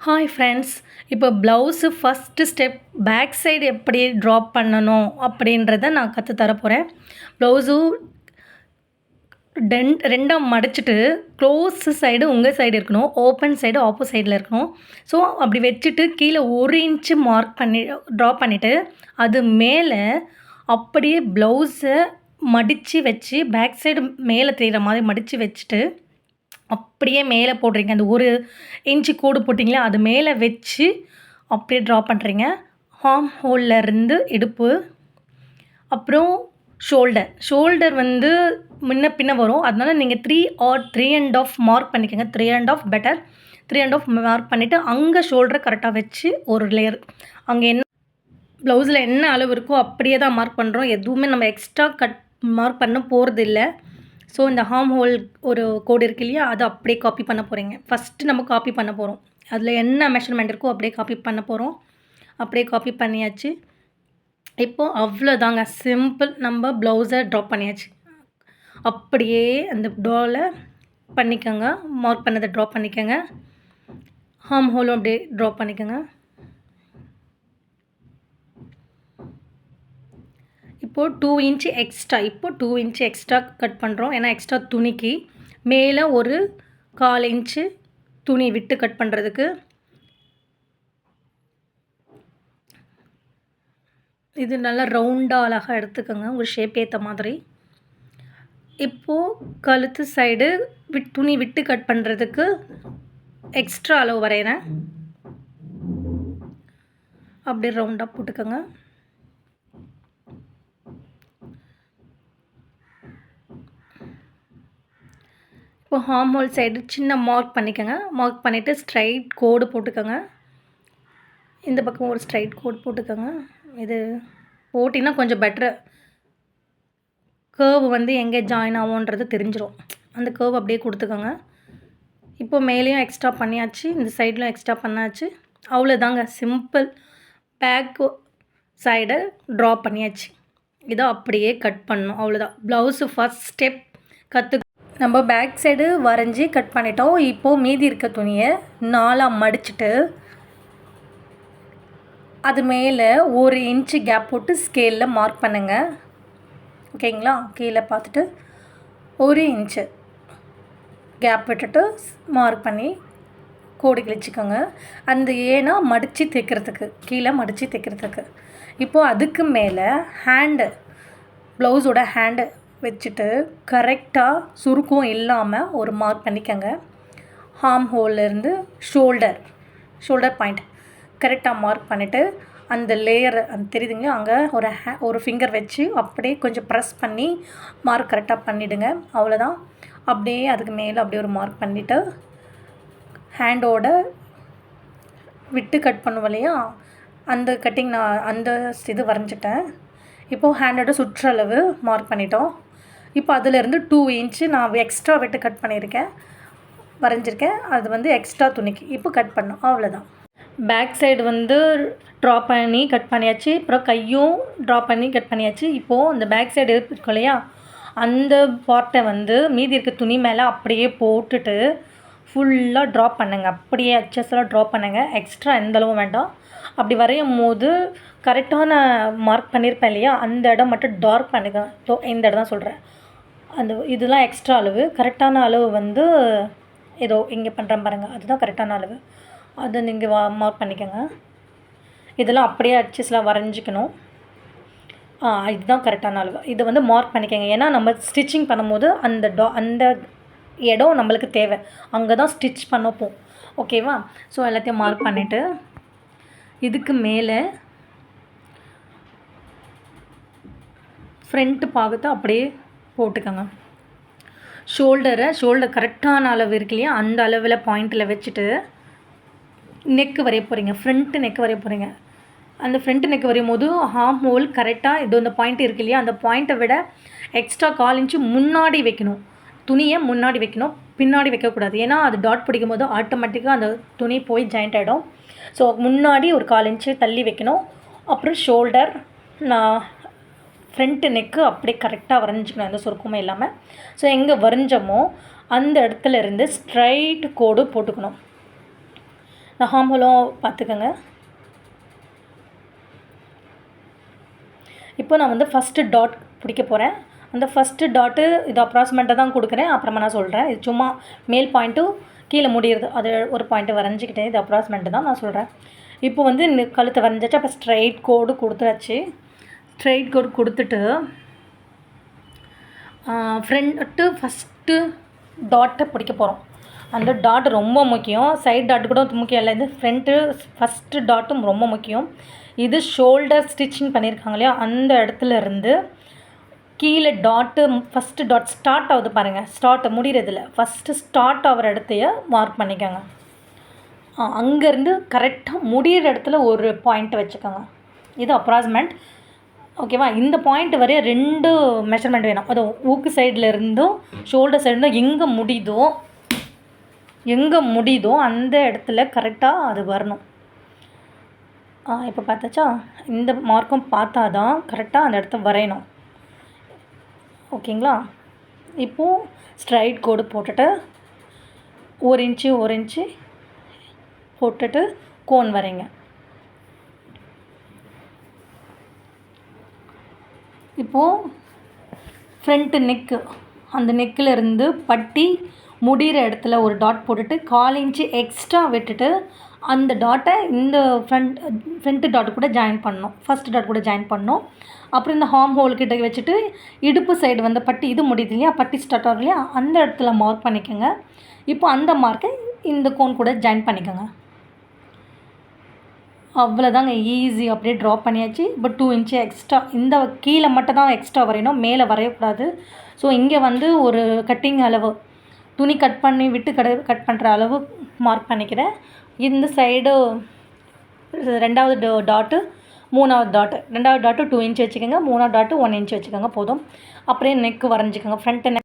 Hi friends இப்போ blouse first step back side எப்படி drop பண்ணணும் அப்படின்றத நான் கற்று தர போகிறேன் ப்ளவுஸு டென் ரெண்டாக மடிச்சிட்டு க்ளோஸ் சைடு உங்கள் சைடு இருக்கணும். ஓப்பன் சைடு ஆப்போ சைடில் இருக்கணும். ஸோ அப்படி வச்சுட்டு கீழே ஒரு இன்ச்சு மார்க் பண்ணி ட்ரா பண்ணிவிட்டு அது மேலே அப்படியே ப்ளவுஸை மடித்து வச்சு பேக் சைடு மேலே தெரிகிற மாதிரி மடித்து வச்சுட்டு அப்படியே மேலே போடுறீங்க. அந்த ஒரு இன்ச்சு கோடு போட்டிங்களா அது மேலே வச்சு அப்படியே ட்ரா பண்ணுறீங்க ஹார்ம் ஹோல்லேருந்து இடுப்பு அப்புறம் ஷோல்டர் ஷோல்டர் வந்து முன்ன பின்ன வரும். அதனால் நீங்கள் three or three and half mark பண்ணிக்கோங்க. Three and half better three and half mark பண்ணிவிட்டு அங்கே ஷோல்டரை கரெக்டாக வச்சு ஒரு லேயர் அங்கே என்ன ப்ளவுஸில் என்ன அளவு இருக்கோ அப்படியே தான் மார்க் பண்ணுறோம் எதுவுமே நம்ம எக்ஸ்ட்ரா கட் மார்க் பண்ண போகிறது இல்லை ஸோ இந்த ஹார்ம் ஹோல் ஒரு கோடு இருக்கு இல்லையா? அதை அப்படியே காப்பி பண்ண போகிறீங்க ஃபஸ்ட்டு நம்ம காப்பி பண்ண போகிறோம் அதில் என்ன மெஷர்மெண்ட் இருக்கோ அப்படியே காப்பி பண்ண போகிறோம் அப்படியே காப்பி பண்ணியாச்சு. இப்போது அவ்வளோதாங்க சிம்பிள் நம்ம ப்ளவுஸை ட்ராப் பண்ணியாச்சு. அப்படியே அந்த டாலை பண்ணிக்கோங்க. மார்க் பண்ணதை ட்ராப் பண்ணிக்கோங்க. ஹார்ம் ஹோலும் அப்படியே ட்ராப் பண்ணிக்கோங்க. இப்போது டூ இன்ச்சு எக்ஸ்ட்ரா இப்போது டூ இன்ச்சு எக்ஸ்ட்ரா கட் பண்ணுறோம் ஏன்னா எக்ஸ்ட்ரா துணிக்கு மேலே ஒரு கால் இன்ச்சு துணி விட்டு கட் பண்ணுறதுக்கு இது நல்லா ரவுண்டாக அழகாக எடுத்துக்கோங்க. உங்கள் ஷேப் ஏற்ற மாதிரி. இப்போது கழுத்து சைடு விட் துணி விட்டு கட் பண்ணுறதுக்கு எக்ஸ்ட்ரா அளவு வரைகிறேன் அப்படியே ரவுண்டாக போட்டுக்கோங்க. இப்போ ஹார்ம் ஹோல் சைடு சின்ன மார்க் பண்ணிக்கோங்க. மார்க் பண்ணிவிட்டு ஸ்ட்ரைட் கோடு போட்டுக்கோங்க. இந்த பக்கம் ஒரு ஸ்ட்ரைட் கோடு போட்டுக்கோங்க. இது போட்டிங்கன்னா கொஞ்சம் பெட்ரு கேர்வ் வந்து எங்கே ஜாயின் ஆகுன்றது தெரிஞ்சிடும் அந்த கேர்வ் அப்படியே கொடுத்துக்கோங்க. இப்போ மேலேயும் எக்ஸ்ட்ரா பண்ணியாச்சு. இந்த சைட்லையும் எக்ஸ்ட்ரா பண்ணாச்சு. அவ்வளோதாங்க சிம்பிள் பேக் சைடை ட்ரா பண்ணியாச்சு. இதை அப்படியே கட் பண்ணணும். அவ்வளோதான் ப்ளவுஸு ஃபஸ்ட் ஸ்டெப் கற்று நம்ம பேக் சைடு வரைஞ்சி கட் பண்ணிட்டோம். இப்போது மீதி இருக்க துணியை நாலாக மடிச்சுட்டு அது மேலே ஒரு இன்ச்சு கேப் போட்டு ஸ்கேலில் மார்க் பண்ணுங்கள் ஓகேங்களா கீழே பார்த்துட்டு ஒரு இன்ச்சு கேப் விட்டுட்டு மார்க் பண்ணி கோடி கிழிச்சிக்கோங்க. அந்த ஏன்னா மடித்து தைக்கிறதுக்கு கீழே மடித்து தைக்கிறதுக்கு. இப்போது அதுக்கு மேலே ஹேண்டு ப்ளவுஸோட ஹேண்டு வச்சுட்டு கரெக்டாக சுருக்கம் இல்லாமல் ஒரு மார்க் பண்ணிக்கோங்க. ஹார்ம் ஹோல்லேருந்து ஷோல்டர் ஷோல்டர் பாயிண்ட் கரெக்டாக மார்க் பண்ணிவிட்டு அந்த லேயர் அந்த தெரியுதுங்க அங்கே ஒரு ஹே ஒரு ஃபிங்கர் வச்சு அப்படியே கொஞ்சம் ப்ரெஸ் பண்ணி மார்க் கரெக்டாக பண்ணிவிடுங்க அவ்வளோதான் அப்படியே அதுக்கு மேலே அப்படியே ஒரு மார்க் பண்ணிவிட்டு ஹேண்டோட விட்டு கட் பண்ணுவோம் இல்லையா? அந்த கட்டிங் நான் அந்த இது வரைஞ்சிட்டேன். இப்போது ஹேண்டோட சுற்றளவு மார்க் பண்ணிட்டோம். இப்போ அதிலேருந்து டூ இன்ச்சு நான் எக்ஸ்ட்ரா விட்டு கட் பண்ணியிருக்கேன். வரைஞ்சிருக்கேன். அது வந்து எக்ஸ்ட்ரா துணிக்கு. இப்போ கட் பண்ணும். அவ்வளோதான் பேக் சைடு வந்து ட்ரா பண்ணி கட் பண்ணியாச்சு. அப்புறம் கையும் ட்ரா பண்ணி கட் பண்ணியாச்சு. இப்போது அந்த பேக் சைடு இருக்கும் இல்லையா? அந்த பார்ட்டை வந்து மீதி இருக்க துணி மேலே அப்படியே போட்டுட்டு ஃபுல்லாக ட்ரா பண்ணுங்க. அப்படியே அச்சஸ்லாம் ட்ரா பண்ணுங்கள் எக்ஸ்ட்ரா எந்த அளவும் வேண்டாம். அப்படி வரையும் போது கரெக்டான மார்க் பண்ணியிருப்பேன் இல்லையா? அந்த இடம் மட்டும் டார்க் பண்ணுங்க. ஸோ இந்த இடம் தான் சொல்கிறேன் அந்த இதெல்லாம் எக்ஸ்ட்ரா அளவு. கரெக்டான அளவு வந்து ஏதோ இங்கே பண்ணுறேன் பாருங்கள் அதுதான் கரெக்டான அளவு. அதை நீங்கள் வா மார்க் பண்ணிக்கோங்க. இதெல்லாம் அப்படியே அச்சஸ்லாம் வரைஞ்சிக்கணும். ஆ இதுதான் கரெக்டான அளவு. இதை வந்து மார்க் பண்ணிக்கோங்க. ஏன்னா நம்ம ஸ்டிச்சிங் பண்ணும்போது அந்த டா அந்த இடம் நம்மளுக்கு தேவை. அங்கே தான் ஸ்டிச் பண்ணப்போம் ஓகேவா ஸோ எல்லாத்தையும் மார்க் பண்ணிவிட்டு இதுக்கு மேலே ஃப்ரண்ட்டு பாகத்தை அப்படியே போட்டுக்கோங்க. ஷோல்டரை ஷோல்டர் கரெக்டான அளவு இருக்கு இல்லையா? அந்த அளவில் பாயிண்டில் வச்சுட்டு நெக்கு வரைய போகிறீங்க ஃப்ரண்ட்டு நெக்கு வரைய போகிறீங்க அந்த ஃப்ரண்ட் நெக் வரையும் போது ஹார்ம் ஹோல் கரெக்டாக இது இந்த பாயிண்ட் இருக்கு இல்லையா? அந்த பாயிண்ட்டை விட எக்ஸ்ட்ரா கால் இன்ச்சு முன்னாடி வைக்கணும். துணியை முன்னாடி வைக்கணும். பின்னாடி வைக்கக்கூடாது. ஏன்னா அது டாட் பிடிக்கும் போது ஆட்டோமேட்டிக்காக அந்த துணி போய் ஜாயிண்ட் ஆகிடும் ஸோ முன்னாடி ஒரு கால் இன்ச்சு தள்ளி வைக்கணும். அப்புறம் ஷோல்டர் நான் ஃப்ரண்ட்டு நெக்கு அப்படியே கரெக்டாக வரைஞ்சிக்கணும். எந்த சுருக்கமும் இல்லாமல் ஸோ எங்கே வரைஞ்சோமோ அந்த இடத்துல இருந்து ஸ்ட்ரைட் கோடு போட்டுக்கணும். நகாம்பலம் பார்த்துக்கோங்க. இப்போ நான் வந்து ஃபஸ்ட்டு டாட் பிடிக்க போகிறேன் அந்த ஃபஸ்ட்டு டாட்டு இது அப்ராக்சிமேட்டாக தான் கொடுக்குறேன். அப்புறமா நான் சொல்கிறேன் இது சும்மா மேல் பாயிண்ட்டும் கீழே முடியுது அது ஒரு பாயிண்ட்டு வரைஞ்சிக்கிட்டேன். இது அப்ராக்சிமேட்டு தான் நான் சொல்கிறேன் இப்போ வந்து இந்த கழுத்தை வரைஞ்சாச்சு. அப்போ ஸ்ட்ரைட் கோடு கொடுத்துருச்சு ஸ்ட்ரெயிட் கோட் கொடுத்துட்டு ஃப்ரண்ட்டு ஃபஸ்ட்டு டாட்டை பிடிக்க போகிறோம் அந்த டாட் ரொம்ப முக்கியம். சைட் டாட் கூட முக்கியம் இல்லை. இது ஃப்ரண்ட்டு ஃபஸ்ட்டு டாட்டும் ரொம்ப முக்கியம். இது ஷோல்டர் ஸ்டிச்சிங் பண்ணியிருக்காங்க இல்லையா? அந்த இடத்துல இருந்து கீழே டாட்டு ஃபஸ்ட்டு டாட் ஸ்டார்ட் ஆகுது பாருங்கள் ஸ்டார்ட் முடிகிறதில்ல ஃபஸ்ட்டு ஸ்டார்ட் ஆகிற இடத்தைய மார்க் பண்ணிக்கோங்க. அங்கேருந்து கரெக்டாக முடிகிற இடத்துல ஒரு பாயிண்ட்டை வச்சுக்கோங்க. இது அப்ராஸ்மெண்ட் ஓகேவா? இந்த பாயிண்ட் வரைய ரெண்டு மெஷர்மெண்ட் வேணும். அது ஊக்கு சைடில் இருந்தும் ஷோல்டர் சைடு இருந்தும் எங்கே முடியுதோ எங்கே முடியுதோ அந்த இடத்துல கரெக்டாக அது வரணும். இப்போ பார்த்தாச்சா? இந்த மார்க்கும் பார்த்தா தான் கரெக்டாக அந்த இடத்த வரையணும். ஓகேங்களா? இப்போது ஸ்ட்ரைட் கோடு போட்டுட்டு ஒரு இன்ச்சு ஒரு இன்ச்சு போட்டுட்டு கோன் வரைங்க. இப்போது ஃப்ரண்ட்டு நெக்கு அந்த நெக்கில் இருந்து பட்டி முடிகிற இடத்துல ஒரு டாட் போட்டுட்டு கால் இன்ச்சு எக்ஸ்ட்ரா விட்டுட்டு அந்த டாட்டை இந்த ஃப்ரண்ட் ஃப்ரண்ட்டு டாட் கூட ஜாயின் பண்ணணும். ஃபஸ்ட் டாட் கூட ஜாயின் பண்ணோம் அப்புறம் இந்த ஹார்ம் ஹோல் கிட்ட வச்சுட்டு இடுப்பு சைடு வந்து பட்டி இது முடியுது இல்லையா? பட்டி ஸ்டார்ட் ஆகும் இல்லையா? அந்த இடத்துல மார்க் பண்ணிக்கோங்க. இப்போ அந்த மார்க்கை இந்த கோன் கூட ஜாயின் பண்ணிக்கோங்க. அவ்வளோதாங்க ஈஸி அப்படியே ட்ரா பண்ணியாச்சு. பட் டூ இன்ச்சு எக்ஸ்ட்ரா இந்த கீழே மட்டும் தான் எக்ஸ்ட்ரா வரையணும் மேலே வரையக்கூடாது. ஸோ இங்கே வந்து ஒரு கட்டிங் அளவு துணி கட் பண்ணி விட்டு கட கட் பண்ணுற அளவு மார்க் பண்ணிக்கிறேன். இந்த சைடு ரெண்டாவது டாட்டு மூணாவது டாட்டு ரெண்டாவது டாட்டு டூ இன்ச் வச்சுக்கோங்க மூணாவது டாட்டு ஒன் இன்ச் வச்சுக்கோங்க போதும். அப்படியே நெக்கு வரைஞ்சிக்கோங்க ஃப்ரண்ட் நெக்